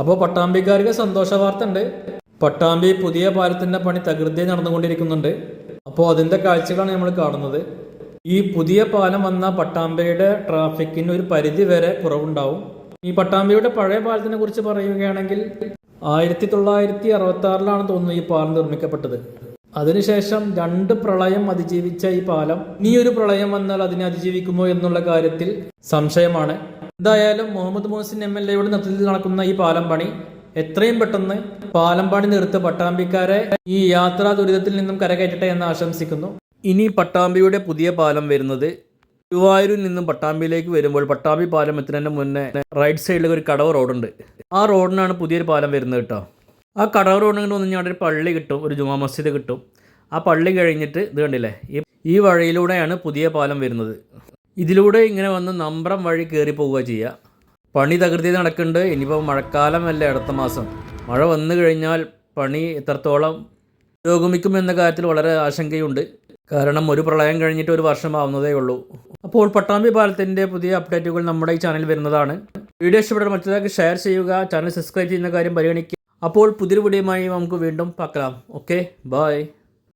അപ്പോൾ പട്ടാമ്പിക്കാർക്ക് സന്തോഷ വാർത്ത ഉണ്ട് പട്ടാമ്പി പുതിയ പാലത്തിന്റെ പണി തകൃതിയായി നടന്നുകൊണ്ടിരിക്കുന്നുണ്ട്. അപ്പോൾ അതിന്റെ കാഴ്ചകളാണ് നമ്മൾ കാണുന്നത്. ഈ പുതിയ പാലം വന്ന പട്ടാമ്പിയുടെ ട്രാഫിക്കിന് ഒരു പരിധി വരെ കുറവുണ്ടാവും. ഈ പട്ടാമ്പിയുടെ പഴയ പാലത്തിനെ കുറിച്ച് പറയുകയാണെങ്കിൽ ആയിരത്തി തൊള്ളായിരത്തി അറുപത്തി ആറിലാണ് തോന്നുന്നു ഈ പാലം നിർമ്മിക്കപ്പെട്ടത്. അതിനുശേഷം രണ്ട് പ്രളയം അതിജീവിച്ച ഈ പാലം ഇനിയൊരു പ്രളയം വന്നാൽ അതിനെ അതിജീവിക്കുമോ എന്നുള്ള കാര്യത്തിൽ സംശയമാണ്. എന്തായാലും മുഹമ്മദ് മോഹസിൻ എം എൽ എയുടെ നേതൃത്വത്തിൽ നടക്കുന്ന ഈ പാലം പണി എത്രയും പെട്ടെന്ന് പാലം പണി നിർത്ത് പട്ടാമ്പിക്കാരെ ഈ യാത്രാ ദുരിതത്തിൽ നിന്നും കരകയറ്റട്ടെ എന്ന് ആശംസിക്കുന്നു. ഇനി പട്ടാമ്പിയുടെ പുതിയ പാലം വരുന്നത് ഗുരുവായൂരിൽ നിന്നും പട്ടാമ്പിയിലേക്ക് വരുമ്പോൾ പട്ടാമ്പി പാലം എത്തുന്നതിന് മുന്നേ റൈറ്റ് സൈഡിൽ ഒരു കടവ് റോഡുണ്ട്. ആ റോഡിനാണ് പുതിയൊരു പാലം വരുന്നത് കേട്ടോ. ആ കടവ് റോഡിന് വന്നു കഴിഞ്ഞാൽ ഒരു പള്ളി കിട്ടും ഒരു ജുമാ മസ്ജിദ് കിട്ടും. ആ പള്ളി കഴിഞ്ഞിട്ട് ഇത് കണ്ടില്ലേ? ഈ വഴിയിലൂടെയാണ് പുതിയ പാലം വരുന്നത്. ഇതിലൂടെ ഇങ്ങനെ വന്ന് നമ്പ്രം വഴി കയറി പോവുക ചെയ്യുക പണി തകൃതി നടക്കുന്നുണ്ട്. ഇനിയിപ്പോൾ മഴക്കാലമല്ലേ അടുത്ത മാസം. മഴ വന്നു കഴിഞ്ഞാൽ പണി എത്രത്തോളം പുരോഗമിക്കും എന്ന കാര്യത്തിൽ വളരെ ആശങ്കയുണ്ട്. കാരണം ഒരു പ്രളയം കഴിഞ്ഞിട്ട് ഒരു വർഷമാവുന്നതേ ഉള്ളൂ. അപ്പോൾ പട്ടാമ്പി പാലത്തിന്റെ പുതിയ അപ്ഡേറ്റുകൾ നമ്മുടെ ഈ ചാനൽ വരുന്നതാണ്. വീഡിയോ ഇഷ്ടപ്പെട്ടാൽ മറ്റൊരാൾക്ക് ഷെയർ ചെയ്യുക ചാനൽ സബ്സ്ക്രൈബ് ചെയ്യുന്ന കാര്യം പരിഗണിക്കുക. അപ്പോൾ പുതിയൊരു വീഡിയോയുമായി നമുക്ക് വീണ്ടും പാക്കാം ഓക്കെ ബായ്